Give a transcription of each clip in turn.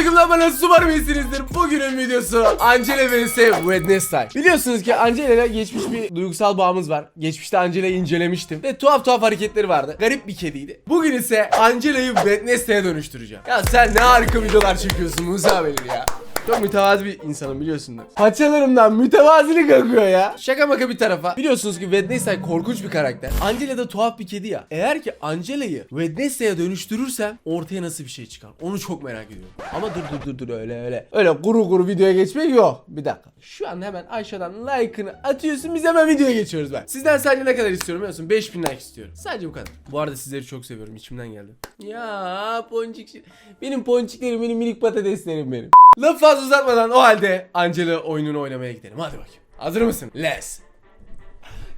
Selamünaleyküm lan bana umarım iyisinizdir. Bugünün videosu Angela vs Wednesday. Biliyorsunuz ki Angela ile geçmiş bir duygusal bağımız var. Geçmişte Angela'yı incelemiştim ve tuhaf tuhaf hareketleri vardı. Garip bir kediydi. Bugün ise Angela'yı Wednesday'e dönüştüreceğim. Ya sen ne harika videolar çekiyorsun Musa Belir ya. Çok mütevazi bir insanım biliyorsunuz. Paçalarımdan mütevazilik akıyor ya. Şaka maka bir tarafa. Biliyorsunuz ki Wednesday korkunç bir karakter. Angela da tuhaf bir kedi ya. Eğer ki Angela'yı Wednesday'e dönüştürürsem ortaya nasıl bir şey çıkar? Onu çok merak ediyorum. Ama dur dur dur dur öyle öyle. Öyle kuru kuru videoya geçmek yok. Bir dakika. Şu an hemen aşağıdan like'ını atıyorsun biz hemen videoya geçiyoruz ben. Sizden sadece ne kadar istiyorum biliyor musun? 5000 like istiyorum. Sadece bu kadar. Bu arada sizleri çok seviyorum. içimden geldi. Ya ponçik. Benim ponçiklerim benim minik patateslerim benim. Laf fazla uzatmadan o halde Angela oyununu oynamaya gidelim. Hadi bakayım. Hazır mısın? Let's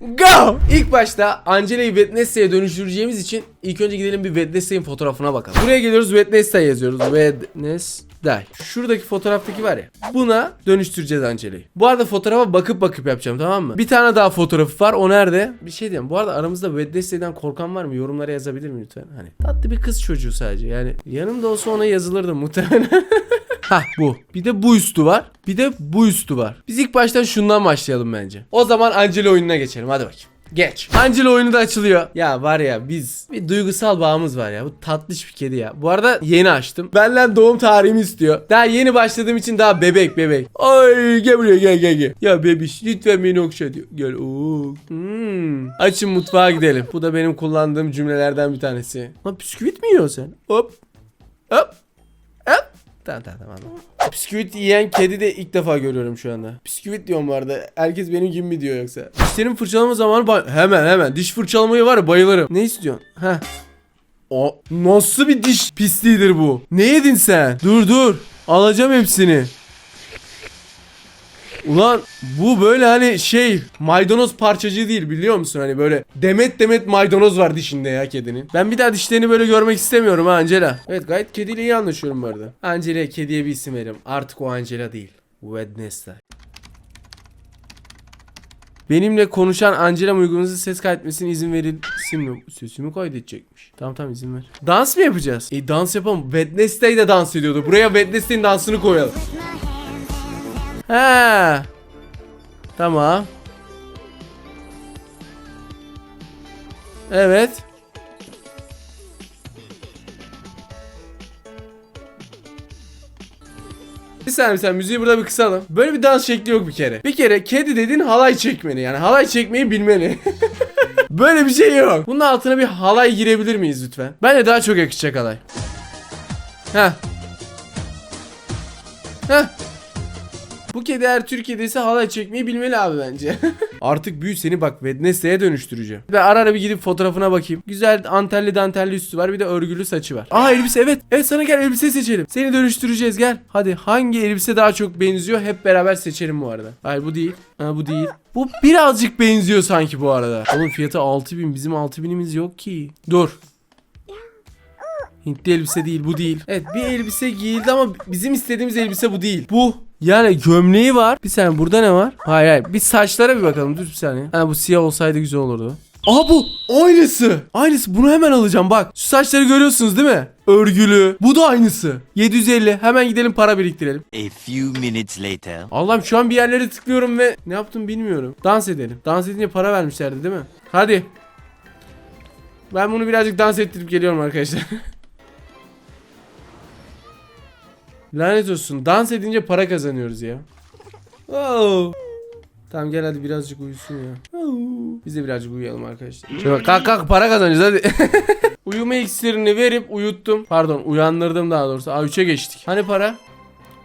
Go! İlk başta Angela'yı Wednesday'e dönüştüreceğimiz için ilk önce gidelim bir Wednesday'in fotoğrafına bakalım. Buraya geliyoruz Wednesday yazıyoruz. Wednesday. Şuradaki fotoğraftaki var ya. Buna dönüştüreceğiz Angela'yı. Bu arada fotoğrafa bakıp bakıp yapacağım tamam mı? Bir tane daha fotoğrafı var. O nerede? Bir şey diyeyim. Bu arada aramızda Wednesday'den korkan var mı? Yorumlara yazabilir mi lütfen? Hani tatlı bir kız çocuğu sadece. Yani yanımda olsa ona yazılırdı muhtemelen. Ha bu. Bir de bu üstü var. Bir de bu üstü var. Biz ilk baştan şundan başlayalım bence. O zaman Angela oyununa geçelim. Hadi bakayım. Geç. Angela oyunu da açılıyor. Ya var ya biz bir duygusal bağımız var ya. Bu tatlış bir kedi ya. Bu arada yeni açtım. Benden doğum tarihimi istiyor. Daha yeni başladığım için daha bebek bebek. Ay gel buraya gel gel gel. Ya bebiş lütfen beni okşa diyor. Gel. Oo. Hmm. Açın mutfağa gidelim. Bu da benim kullandığım cümlelerden bir tanesi. Lan bisküvit mi yiyorsun sen? Hop. Hop. Tamam tamam tamam. Bisküvit yiyen kedi de ilk defa görüyorum şu anda. Bisküvit diyorum bu arada. Herkes benim gibi mi diyor yoksa? Dişlerim fırçalama zamanı bay- hemen hemen. Diş fırçalamayı var ya bayılırım. Ne istiyorsun? Heh. O nasıl bir diş pisliğidir bu? Ne yedin sen? Dur dur. Alacağım hepsini. Ulan bu böyle hani şey maydanoz parçacığı değil biliyor musun? Hani böyle demet demet maydanoz var dişinde ya kedinin. Ben bir daha dişlerini böyle görmek istemiyorum ha Angela. Evet gayet kediyle iyi anlaşıyorum bu arada. Angela'ya kediye bir isim verim. Artık o Angela değil. Wednesday. Benimle konuşan Angela uygulaması ses kaydetmesine izin verilsin mi? Sesimi kaydedecekmiş. Tamam tamam izin ver. Dans mı yapacağız? E dans yapalım. Wednesday de dans ediyordu. Buraya Wednesday'in dansını koyalım. He. Tamam. Evet. Bir saniye sen müziği burada bir kısalım. Böyle bir dans şekli yok bir kere. Bir kere kedi dediğin halay çekmeli yani halay çekmeyi bilmeli. Böyle bir şey yok. Bunun altına bir halay girebilir miyiz lütfen? Bence daha çok yakışacak halay. Heh. Heh. Bu kedi eğer Türkiye'de ise halay çekmeyi bilmeli abi bence. Artık büyü seni bak Wednesday'e dönüştüreceğim. Ve ara ara bir gidip fotoğrafına bakayım. Güzel antelli dantelli üstü var bir de örgülü saçı var. Aa elbise evet. Evet sana gel elbise seçelim. Seni dönüştüreceğiz gel. Hadi hangi elbise daha çok benziyor hep beraber seçelim bu arada. Hayır bu değil. Ha bu değil. Bu birazcık benziyor sanki bu arada. Onun fiyatı 6000 bizim 6000'imiz yok ki. Dur. Hintli elbise değil bu değil. Evet bir elbise giyildi ama bizim istediğimiz elbise bu değil. Bu. Yani gömleği var. Bir saniye burada ne var? Hayır hayır. Bir saçlara bir bakalım. Dur bir saniye. Ha bu siyah olsaydı güzel olurdu. Aha bu. Aynısı. Aynısı. Bunu hemen alacağım bak. Şu saçları görüyorsunuz değil mi? Örgülü. Bu da aynısı. 750. Hemen gidelim para biriktirelim. A few minutes later. Allah'ım şu an bir yerlere tıklıyorum ve ne yaptım bilmiyorum. Dans edelim. Dans edince para vermişlerdi değil mi? Hadi. Ben bunu birazcık dans ettirip geliyorum arkadaşlar. Lanet olsun. Dans edince para kazanıyoruz ya. Oh. Tamam gel hadi birazcık uyusun ya. Oh. Biz de birazcık uyuyalım arkadaşlar. Şöyle kalk kalk para kazanacağız hadi. Uyuma iksirini verip uyuttum. Pardon uyandırdım daha doğrusu. A3'e geçtik. Hani para?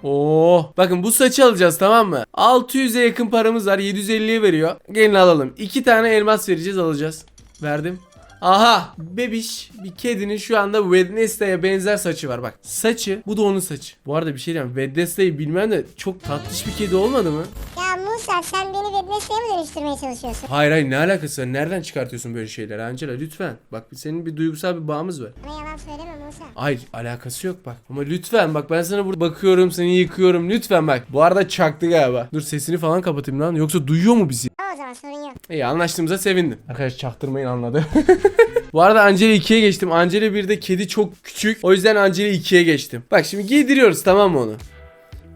Oo. Bakın bu saçı alacağız tamam mı? 600'e yakın paramız var. 750'ye veriyor. Gelin alalım. İki tane elmas vereceğiz alacağız. Verdim. Aha bebiş bir kedinin şu anda Wednesday'e benzer saçı var bak. Saçı bu da onun saçı. Bu arada bir şey diyeyim Wednesday'i bilmem de çok tatlış bir kedi olmadı mı? Ya Musa sen beni Wednesday'e mi dönüştürmeye çalışıyorsun? Hayır hayır ne alakası var? Nereden çıkartıyorsun böyle şeyleri Angela lütfen. Bak senin bir duygusal bir bağımız var. Bana yalan söyleme Musa. Hayır alakası yok bak. Ama lütfen bak ben sana burada bakıyorum seni yıkıyorum lütfen bak. Bu arada çaktı galiba. Dur sesini falan kapatayım lan. Yoksa duyuyor mu bizi? Tamam zaman sorun yok. İyi anlaştığımıza sevindim. Arkadaş çaktırmayın anladı. Bu Bu arada Angela 2'ye geçtim. Angela 1'de kedi çok küçük. O yüzden Angela 2'ye geçtim. Bak şimdi giydiriyoruz tamam mı onu?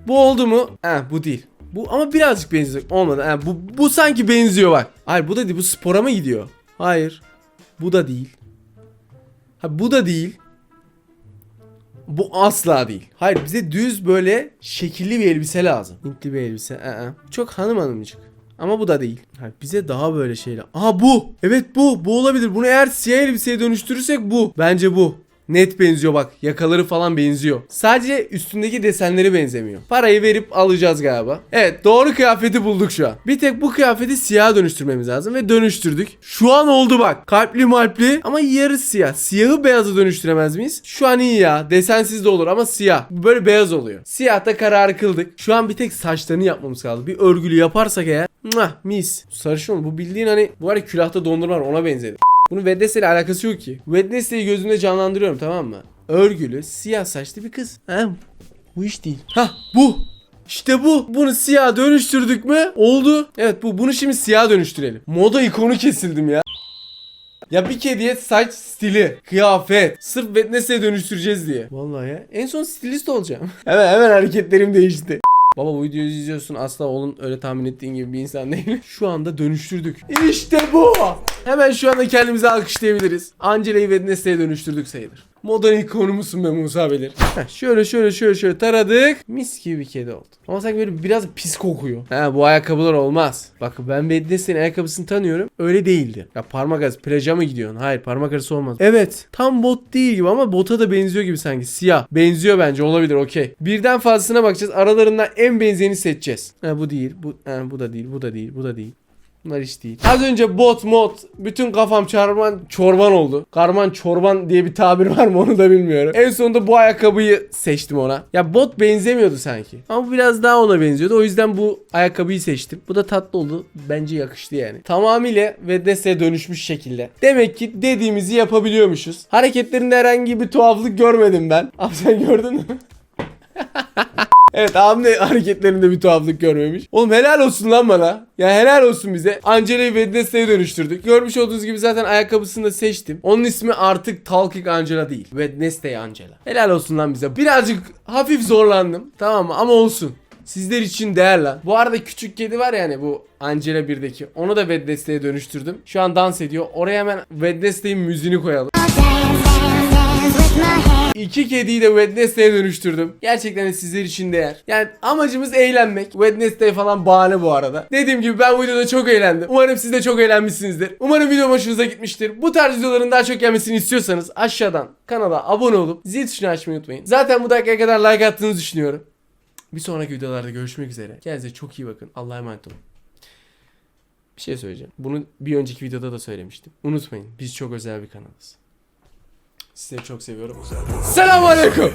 Bu oldu mu? Ha bu değil. Bu ama birazcık benziyor. Olmadı. Ha, bu, bu sanki benziyor bak. Hayır bu da değil. Bu spora mı gidiyor? Hayır. Bu da değil. Ha bu da değil. Bu asla değil. Hayır bize düz böyle şekilli bir elbise lazım. Hintli bir elbise. Aa, çok hanım hanımcık. Ama bu da değil. Hayır, bize daha böyle şeyler. Aha bu. Evet bu. Bu olabilir. Bunu eğer siyah elbiseye dönüştürürsek bu. Bence bu. Net benziyor bak. Yakaları falan benziyor. Sadece üstündeki desenleri benzemiyor. Parayı verip alacağız galiba. Evet doğru kıyafeti bulduk şu an. Bir tek bu kıyafeti siyaha dönüştürmemiz lazım ve dönüştürdük. Şu an oldu bak. Kalpli malpli ama yarı siyah. Siyahı beyaza dönüştüremez miyiz? Şu an iyi ya. Desensiz de olur ama siyah. Böyle beyaz oluyor. Siyahta kararı kıldık. Şu an bir tek saçlarını yapmamız kaldı. Bir örgülü yaparsak eğer. Mwah, mis. Sarışın. Bu bildiğin hani bu var külahta dondurma var ona benzedi. Bunun Wednesday ile alakası yok ki. Wednesday'i gözümde canlandırıyorum tamam mı? Örgülü, siyah saçlı bir kız. Ha, bu iş değil. Ha, bu. İşte bu. Bunu siyah dönüştürdük mü? Oldu. Evet bu. Bunu şimdi siyah dönüştürelim. Moda ikonu kesildim ya. Ya bir kediye saç stili, kıyafet, sırf Wednesday'e dönüştüreceğiz diye. Vallahi ya. En son stilist olacağım. hemen hemen hareketlerim değişti. Baba bu videoyu izliyorsun asla oğlun öyle tahmin ettiğin gibi bir insan değil. Şu anda dönüştürdük. İşte bu. Hemen şu anda kendimizi alkışlayabiliriz. Angela'yı Wednesday'e dönüştürdük sayılır. Modern ikonu musun be Musa Belir? Şöyle şöyle şöyle şöyle taradık. Mis gibi bir kedi oldu. Ama sanki böyle biraz pis kokuyor. Ha bu ayakkabılar olmaz. Bak ben Wednesday'in ayakkabısını tanıyorum. Öyle değildi. Ya parmak arası plaja mı gidiyorsun? Hayır parmak arası olmaz. Evet tam bot değil gibi ama bota da benziyor gibi sanki. Siyah. Benziyor bence olabilir okey. Birden fazlasına bakacağız. Aralarından en benzeyeni seçeceğiz. Ha bu değil. Bu, ha, bu da değil. Bu da değil. Bu da değil. Bunlar hiç değil. Az önce bot mod bütün kafam çarman çorban oldu. Karman çorban diye bir tabir var mı onu da bilmiyorum. En sonunda bu ayakkabıyı seçtim ona. Ya bot benzemiyordu sanki. Ama bu biraz daha ona benziyordu. O yüzden bu ayakkabıyı seçtim. Bu da tatlı oldu. Bence yakıştı yani. Tamamıyla Wednesday'e dönüşmüş şekilde. Demek ki dediğimizi yapabiliyormuşuz. Hareketlerinde herhangi bir tuhaflık görmedim ben. Abi sen gördün mü? Evet abim de hareketlerinde bir tuhaflık görmemiş. Oğlum helal olsun lan bana. Ya helal olsun bize. Angela'yı Wednesday'e dönüştürdük. Görmüş olduğunuz gibi zaten ayakkabısını da seçtim. Onun ismi artık Talking Angela değil. Wednesday Angela. Helal olsun lan bize. Birazcık hafif zorlandım. Tamam mı? Ama olsun. Sizler için değer lan. Bu arada küçük kedi var yani bu Angela 1'deki. Onu da Wednesday'e dönüştürdüm. Şu an dans ediyor. Oraya hemen Wednesday'in müziğini koyalım. İki kediyi de Wednesday'e dönüştürdüm. Gerçekten de sizler için değer. Yani amacımız eğlenmek. Wednesday falan bahane bu arada. Dediğim gibi ben bu videoda çok eğlendim. Umarım siz de çok eğlenmişsinizdir. Umarım video hoşunuza gitmiştir. Bu tarz videoların daha çok gelmesini istiyorsanız aşağıdan kanala abone olup zil tuşunu açmayı unutmayın. Zaten bu dakikaya kadar like attığınızı düşünüyorum. Bir sonraki videolarda görüşmek üzere. Kendinize çok iyi bakın. Allah'a emanet olun. Bir şey söyleyeceğim. Bunu bir önceki videoda da söylemiştim. Unutmayın biz çok özel bir kanalız. Sizi çok seviyorum. Selamun Aleyküm.